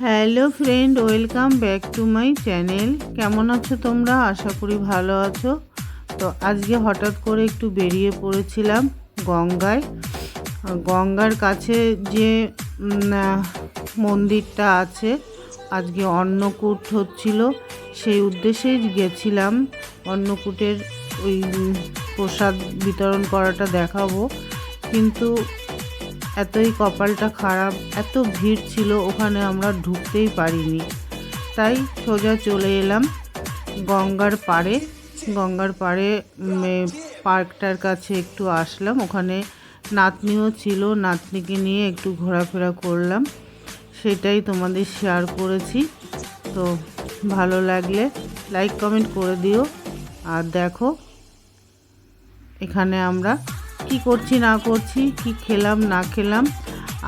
Hello friend welcome back to my channel কেমন আছো তোমরা? আশা করি ভালো আছো। তো আজকে হঠাৎ করে একটু বেরিয়ে পড়েছিলাম গঙ্গায়। গঙ্গার কাছে যে মন্দিরটা আছে, আজকে অন্নকূট হচ্ছিল। সেই উদ্দেশ্যেই গেছিলাম অন্নকূটের ওই প্রসাদ বিতরণ করাটা দেখাবো। কিন্তু এতই কপালটা খারাপ, এত ভিড় ছিল, ওখানে আমরা ঢুকতেই পারিনি। তাই সোজা চলে এলাম গঙ্গার পাড়ে। গঙ্গার পাড়ে পার্কটার কাছে একটু আসলাম। ওখানে নাতনিও ছিল, নাতনিকে নিয়ে একটু ঘোরাফেরা করলাম। সেটাই তোমাদের শেয়ার করেছি। তো ভালো লাগলে লাইক, কমেন্ট করে দিও। আর দেখো, এখানে আমরা কি করছি, না করছি, কি খেলাম, না খেলাম।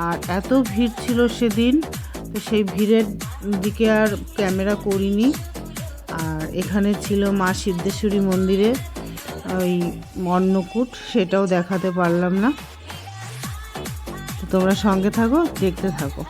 আর এত ভিড় ছিল সেদিন, তো সেই ভিড়ের দিকে আর ক্যামেরা করিনি। আর এখানে ছিল মা সিদ্ধেশ্বরী মন্দিরে ওই অন্নকূট সেটাও দেখাতে পারলাম না। তোমরা সঙ্গে থাকো, দেখতে থাকো।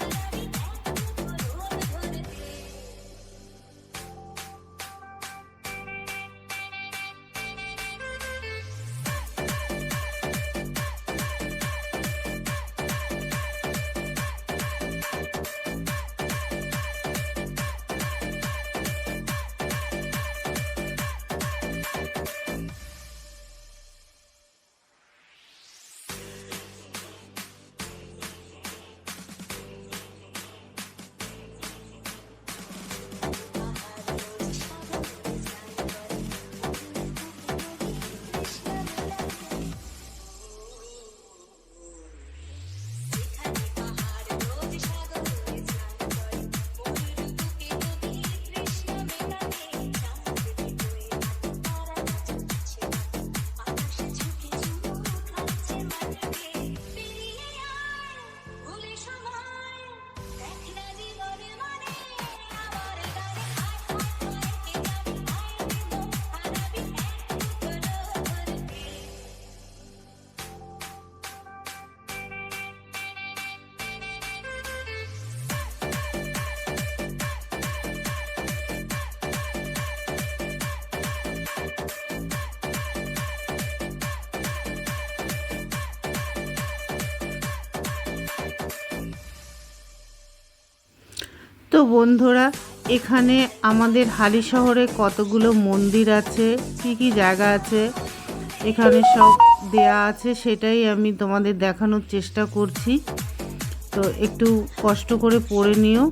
তো বন্ধুরা, এখানে আমাদের হালি শহরে কতগুলো মন্দির আছে, কি কি জায়গা আছে, এখানে সব দেয়া আছে, সেটাই আমি তোমাদের দেখানোর চেষ্টা করছি। তো একটু কষ্ট করে পড়ে নিও।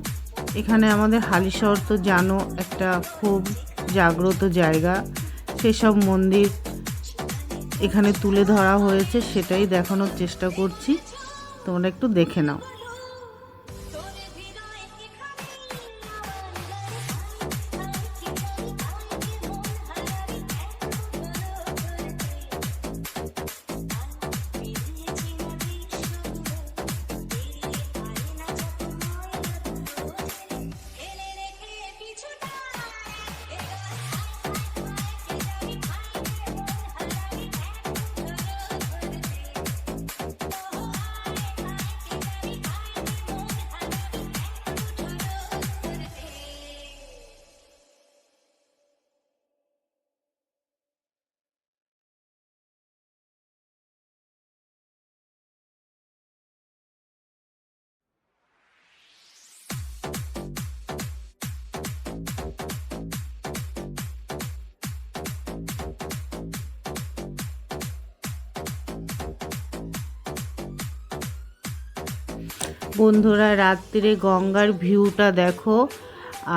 এখানে আমাদের হালি শহর তো জানো, একটা খুব জাগ্রত জায়গা। সেসব মন্দির এখানে তুলে ধরা হয়েছে, সেটাই দেখানোর চেষ্টা করছি। তোমরা একটু দেখে নাও। বন্ধুরা রাত্রিরে গঙ্গার ভিউটা দেখো।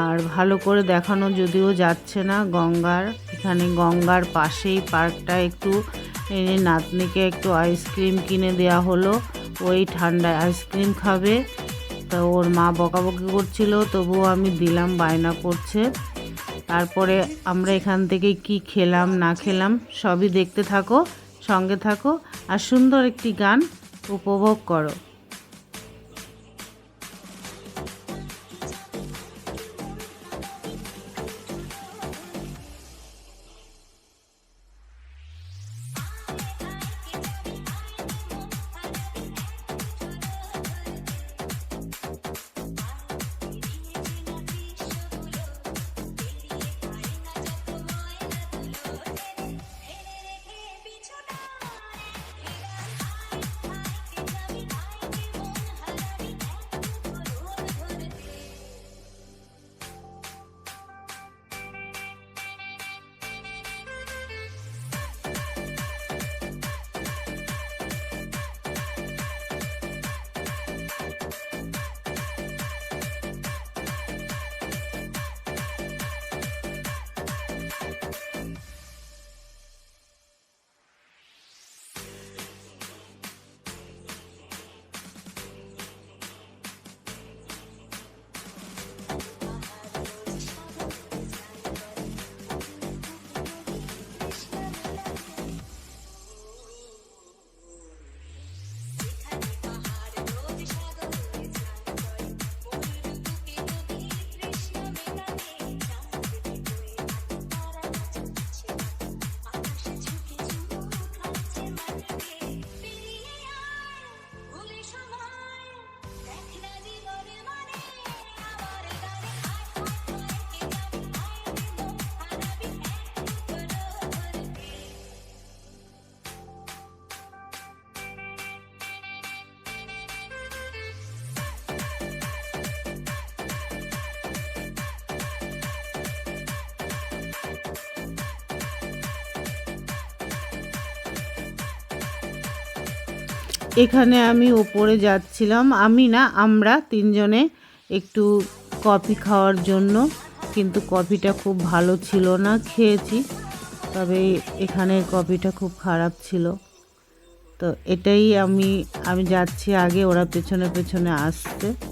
আর ভালো করে দেখানো যদিও যাচ্ছে না গঙ্গার। এখানে গঙ্গার পাশেই পার্কটা একটু এনে নাতনিকে একটু আইসক্রিম কিনে দেওয়া হলো। ওই ঠান্ডায় আইসক্রিম খাবে। তা ওর মা বকাবকি করছিল, তবুও আমি দিলাম, বায়না করছে। তারপরে আমরা এখান থেকে কি খেলাম, না খেলাম, সবই দেখতে থাকো, সঙ্গে থাকো। আর সুন্দর একটি গান উপভোগ করো। এখানে আমি ওপরে যাচ্ছিলাম। আমি না, আমরা তিনজনে একটু কফি খাওয়ার জন্য, কিন্তু কফিটা খুব ভালো ছিল না, খেয়েছি। তবে এখানে কফিটা খুব খারাপ ছিল। তো এটাই আমি আমি যাচ্ছি আগে, ওরা পেছনে পেছনে আসছে।